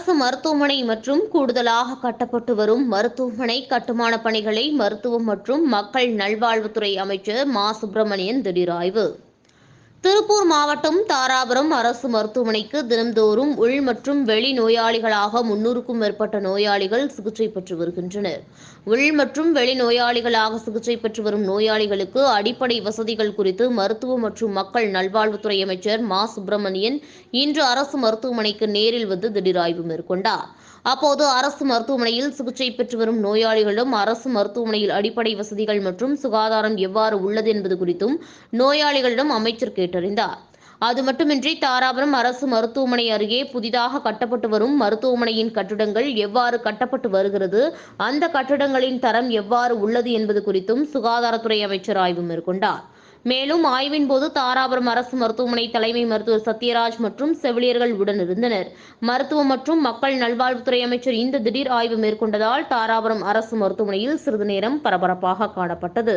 அரசு மருத்துவமனை மற்றும் கூடுதலாக கட்டப்பட்டு வரும் மருத்துவமனை கட்டுமான பணிகளை மருத்துவம் மற்றும் மக்கள் நல்வாழ்வுத்துறை அமைச்சர் மா. சுப்பிரமணியன் திடீர் ஆய்வு திருப்பூர் மாவட்டம் தாராபுரம் அரசு மருத்துவமனைக்கு தினம்தோறும் உள் மற்றும் வெளி நோயாளிகளாக முன்னூறுக்கும் மேற்பட்ட நோயாளிகள் சிகிச்சை பெற்று வருகின்றனர். உள் மற்றும் வெளி நோயாளிகளாக சிகிச்சை பெற்று வரும் நோயாளிகளுக்கு அடிப்படை வசதிகள் குறித்து மருத்துவ மற்றும் மக்கள் நல்வாழ்வுத்துறை அமைச்சர் மா. சுப்பிரமணியன் இன்று அரசு மருத்துவமனைக்கு நேரில் வந்து திடீராய்வு மேற்கொண்டார். அப்போது அரசு மருத்துவமனையில் சிகிச்சை பெற்று வரும் நோயாளிகளும் அரசு மருத்துவமனையில் அடிப்படை வசதிகள் மற்றும் சுகாதாரம் எவ்வாறு உள்ளது என்பது குறித்தும் நோயாளிகளிடம் அமைச்சர் கேட்டறிந்தார். அது மட்டுமின்றி தாராபுரம் அரசு மருத்துவமனை அருகே புதிதாக கட்டப்பட்டு வரும் மருத்துவமனையின் கட்டிடங்கள் எவ்வாறு கட்டப்பட்டு வருகிறது அந்த கட்டிடங்களின் தரம் எவ்வாறு உள்ளது என்பது குறித்தும் சுகாதாரத்துறை அமைச்சர் ஆய்வு மேற்கொண்டார். மேலும் ஆய்வின் போது தாராபுரம் அரசு மருத்துவமனை தலைமை மருத்துவர் சத்யராஜ் மற்றும் செவிலியர்கள் உடன் இருந்தனர். மருத்துவம் மற்றும் மக்கள் நல்வாழ்வுத்துறை அமைச்சர் இந்த திடீர் ஆய்வு மேற்கொண்டதால் தாராபுரம் அரசு மருத்துவமனையில் சிறிது நேரம் பரபரப்பாக காணப்பட்டது.